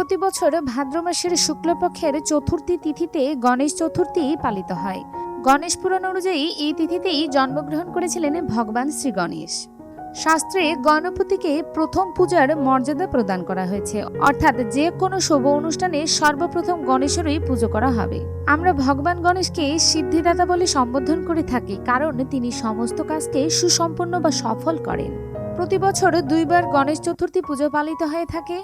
প্রতি বছর ভাদ্র মাসের শুক্লপক্ষের চতুর্থী তিথিতে গণেশ চতুর্থী পালিত হয়। গণেশ পুরাণ অনুযায়ী এই তিথিতেই জন্মগ্রহণ করেছিলেন ভগবান শ্রী গণেশ। শাস্ত্রে গণপতিকে প্রথম পূজার মর্যাদা প্রদান করা হয়েছে। অর্থাৎ যে কোনো শুভ অনুষ্ঠানে সর্বপ্রথম গণেশেরই পুজো করা হবে। আমরা ভগবান গণেশকে সিদ্ধিদাতা বলে সম্বোধন করে থাকি, কারণ তিনি সমস্ত কাজকে সুসম্পন্ন বা সফল করেন। প্রতি বছর দুইবার গণেশ চতুর্থী পুজো পালিত হয়ে থাকে।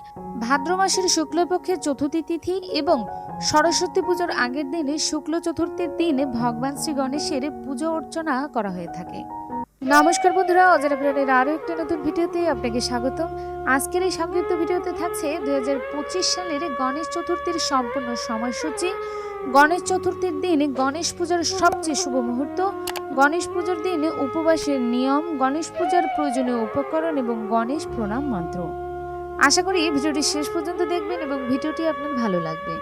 ভাদ্র মাসের শুক্লপক্ষের চতুর্থী তিথি এবং সরস্বতী পুজোর আগের দিনে শুক্ল চতুর্থীর দিন ভগবান শ্রী গণেশের পুজো অর্চনা করা হয়ে থাকে। নমস্কার বন্ধুরা অজানা আরও একটা নতুন ভিডিওতে আপনাকে স্বাগতম। আজকের এই সংক্ষিপ্ত ভিডিওতে থাকছে দুই হাজার পঁচিশ সালের গণেশ চতুর্থীর সম্পূর্ণ সময়সূচি। গণেশ চতুর্থীর দিন গণেশ পূজার সবচেয়ে শুভ মুহূর্ত গণেশ পুজোর দিন উপবাসের নিয়ম, গণেশ পূজার প্রয়োজনীয় উপকরণ এবং গণেশ প্রণাম মন্ত্র। আশা করি ভিডিওটি শেষ পর্যন্ত দেখবেন এবং ভিডিওটি আপনার ভালো লাগবে।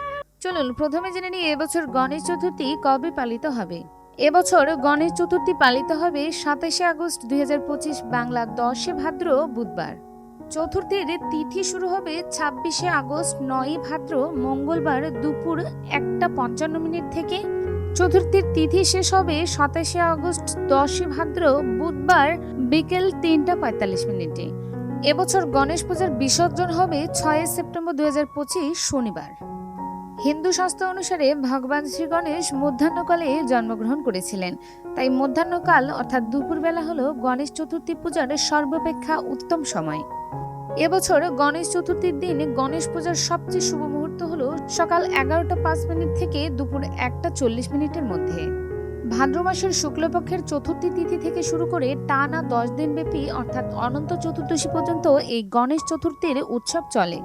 চলুন, প্রথমে জেনে নিই এবছর গণেশ চতুর্থী কবে পালিত হবে। এবছর গণেশ চতুর্থী পালিত হবে সাতাশে আগস্ট দুই হাজার পঁচিশ বাংলা দশে ভাদ্র বুধবার। চতুর্থীর তিথি শুরু হবে ছাব্বিশে আগস্ট নয় ভাদ্র মঙ্গলবার দুপুর একটা পঞ্চান্ন মিনিট থেকে চতুর্থীর তিথি শেষ হবে সাতাশে আগস্ট, দশই ভাদ্র, বুধবার বিকেল তিনটা পঁয়তাল্লিশ মিনিটে। এবছর গণেশ পূজার বিসর্জন হবে ছয় সেপ্টেম্বর দু হাজার পঁচিশ, শনিবার। হিন্দু শাস্ত্র অনুসারে ভগবান শ্রী গণেশ মধ্যাহ্নকালে জন্মগ্রহণ করেছিলেন। তাই মধ্যাহ্নকাল অর্থাৎ দুপুরবেলা হলো গণেশ চতুর্থী পূজার সর্বাপেক্ষা উত্তম সময়। এবছর গণেশ চতুর্থীর দিন গণেশ পূজার সবচেয়ে শুভ হলো সকাল এগারোটা পাঁচ মিনিট থেকে দুপুর একটা চল্লিশ মিনিটের মধ্যে। ভাদ্র মাসের শুক্লপক্ষের চতুর্থী তিথি থেকে শুরু করে টানা দশ দিন ব্যাপী, অর্থাৎ অনন্ত চতুর্দশী পর্যন্ত এই গণেশ চতুর্থীর উৎসব চলে।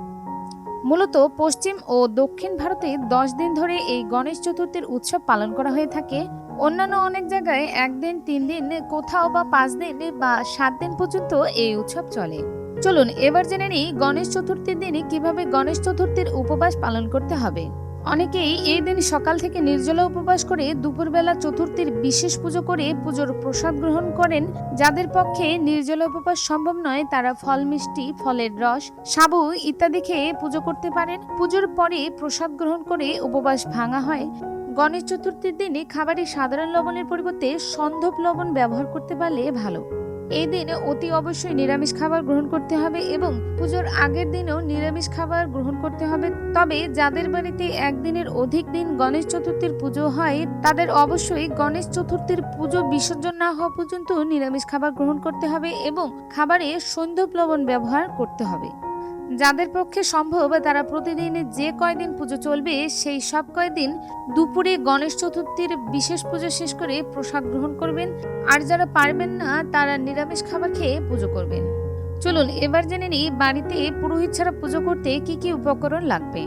মূলত পশ্চিম ও দক্ষিণ ভারতে দশ দিন ধরে এই গণেশ চতুর্থীর উৎসব পালন করা হয়ে থাকে। অন্যান্য অনেক জায়গায় একদিন তিন দিন, কোথাও বা পাঁচ দিন বা সাত দিন পর্যন্ত এই উৎসব চলে। চলুন, এবার জেনে নিই গণেশ চতুর্থীর দিনে কীভাবে গণেশ চতুর্থীর উপবাস পালন করতে হবে। অনেকেই এই দিন সকাল থেকে নির্জলা উপবাস করে দুপুরবেলা চতুর্থীর বিশেষ পুজো করে পুজোর প্রসাদ গ্রহণ করেন। যাদের পক্ষে নির্জলা উপবাস সম্ভব নয়, তারা ফল মিষ্টি, ফলের রস, সাবু ইত্যাদি খেয়ে পুজো করতে পারেন। পুজোর পরে প্রসাদ গ্রহণ করে উপবাস ভাঙা হয়। গণেশ চতুর্থীর দিনে খাবারে সাধারণ লবণের পরিবর্তে সন্ধব লবণ ব্যবহার করতে পারলে ভালো। এই দিনে অতি অবশ্যই নিরামিষ খাবার গ্রহণ করতে হবে এবং পুজোর আগের দিনেও নিরামিষ খাবার গ্রহণ করতে হবে। তবে যাদের বাড়িতে একদিনের অধিক দিন গণেশ চতুর্থীর পুজো হয়, তাদের অবশ্যই গণেশ চতুর্থীর পুজো বিসর্জন না হওয়া পর্যন্ত নিরামিষ খাবার গ্রহণ করতে হবে এবং খাবারে সৈন্ধব লবণ ব্যবহার করতে হবে। যাদের পক্ষে সম্ভব, তারা প্রতিদিন যে কয়দিন পুজো চলবে, সেই সব কয়দিন দুপুরে গণেশ চতুর্থীর বিশেষ পুজো শেষ করে প্রসাদ গ্রহণ করবেন। আর যারা পারবেন না, তারা নিরামিষ খাবার খেয়ে পুজো করবেন। চলুন, এবার জেনে নিই বাড়িতে পুরোহিত ছাড়া পুজো করতে কি কি উপকরণ লাগবে।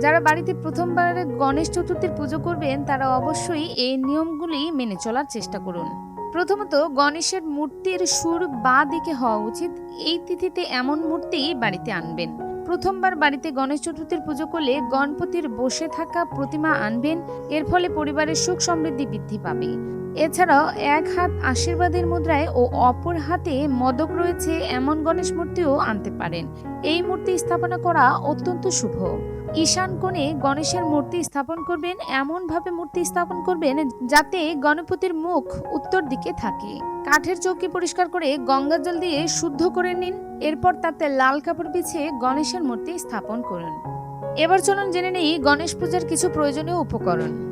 যারা বাড়িতে প্রথমবার গণেশ চতুর্থীর পুজো করবেন, তারা অবশ্যই এই নিয়মগুলি মেনে চলার চেষ্টা করুন। প্রথমত গণেশের মূর্তির সুর বা দিকে হওয়া উচিত। এই তিথিতে এমন মূর্তি বাড়িতে আনবেন। প্রথমবার বাড়িতে গণেশ চতুর্থীর পুজো করলে গণপতির বসে থাকা প্রতিমা আনবেন। এর ফলে পরিবারের সুখ সমৃদ্ধি বৃদ্ধি পাবে। এছাড়াও এক হাত আশীর্বাদের মুদ্রায় ও অপর হাতে মদক রয়েছে এমন গণেশ মূর্তিও আনতে পারেন। এই মূর্তি স্থাপনা করা অত্যন্ত শুভ। ঈশান কোণে গণেশের মূর্তি স্থাপন করবেন, এমনভাবে মূর্তি স্থাপন করবেন যাতে গণপতির মুখ উত্তর দিকে থাকে। কাঠের চৌকি পরিষ্কার করে গঙ্গা জল দিয়ে শুদ্ধ করে নিন, এরপর তাতে লাল কাপড় বিছিয়ে গণেশের মূর্তি স্থাপন করুন। এবার চলুন জেনে নেই গণেশ পূজার কিছু প্রয়োজনীয় উপকরণ।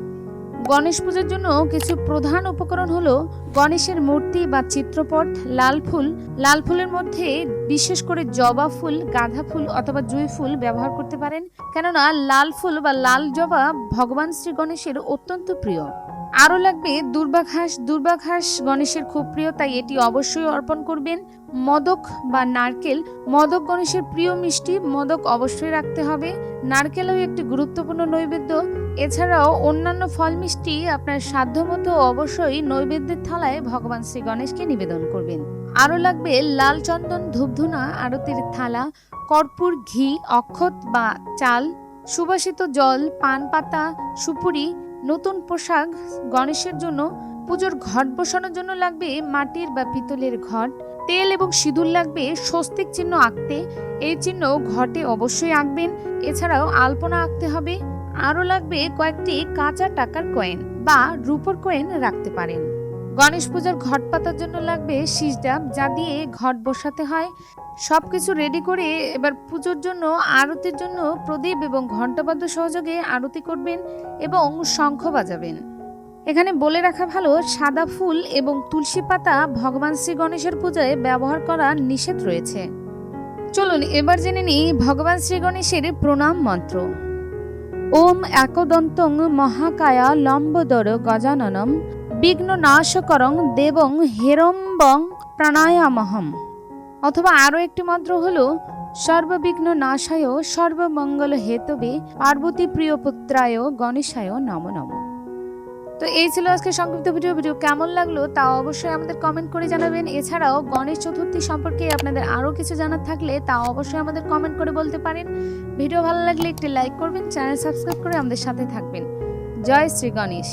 গণেশ পূজার জন্য কিছু প্রধান উপকরণ হলো গণেশের মূর্তি বা চিত্রপট, লাল ফুল। লাল ফুলের মধ্যে বিশেষ করে জবা ফুল, গাঁধা ফুল অথবা জুঁই ফুল ব্যবহার করতে পারেন। কেননা লাল ফুল বা লাল জবা ভগবান শ্রী গণেশের অত্যন্ত প্রিয়। আরও লাগবে, দুর্বাঘাস দুর্বাঘাস গণেশের খুব প্রিয়, তাই এটি অবশ্যই অর্পণ করবেন। মদক বা নারকেল, মদক গণেশের প্রিয় মিষ্টি, মদক অবশ্যই রাখতে হবে। নারকেলও একটি গুরুত্বপূর্ণ নৈবেদ্য। এছাড়াও অন্যান্য ফল মিষ্টি আপনার সাধ্যমতো অবশ্যই নৈবেদ্যের থালায় ভগবান শ্রী গণেশকে নিবেদন করবেন। আরও লাগবে লাল চন্দন ধূপধুনা আরতির থালা, কর্পূর, ঘি, অক্ষত বা চাল, সুবাসিত জল, পান পাতা, সুপুরি নতুন পোশাক গণেশের জন্য, পুজোর ঘট বসানোর জন্য লাগবে মাটির বা পিতলের ঘট, তেল এবং সিঁদুর লাগবে স্বস্তিক চিহ্ন আঁকতে, এই চিহ্ন ঘটে অবশ্যই আঁকবেন। এছাড়াও আলপনা আঁকতে হবে। আরও লাগবে কয়েকটি কাঁচা টাকার কয়েন বা রূপোর কয়েন রাখতে পারেন। গণেশ পূজার ঘট পাতার জন্য লাগবে শীষডাব যা দিয়ে ঘট বসাতে হয়। সব কিছু রেডি করে এবার পুজোর জন্য, আরতির জন্য প্রদীপ এবং ঘণ্টাবাদ্য সহযোগে আরতি করবেন এবং শঙ্খ বাজাবেন। এখানে বলে রাখা ভালো, সাদা ফুল এবং তুলসী পাতা ভগবান শ্রী গণেশের পূজায় ব্যবহার করা নিষেধ রয়েছে। চলুন এবার জেনে নিই ভগবান শ্রী গণেশের প্রণাম মন্ত্র। ওম একদন্তং মহাকায়া লম্বদর গজাননম বিঘ্ন নাশকরং দেবং হেরম্বং প্রাণায়ামহম। অথবা আরও একটি মন্ত্র হলো, সর্ববিঘ্ন নাশায় সর্বমঙ্গল হেতবে পার্বতী প্রিয় পুত্রায় গণেশায় নম নম। তো এই ছিল আজকে সংক্ষিপ্ত ভিডিও। ভিডিও কেমন লাগল তা অবশ্যই আমাদের কমেন্ট করে জানাবেন। এছাড়াও গণেশ চতুর্থী সম্পর্কে আপনাদের আরও কিছু জানার থাকলে তা অবশ্যই আমাদের কমেন্ট করে বলতে পারেন। ভিডিও ভালো লাগলে একটি লাইক করবেন চ্যানেল সাবস্ক্রাইব করে আমাদের সাথে থাকবেন। জয় শ্রী গণেশ।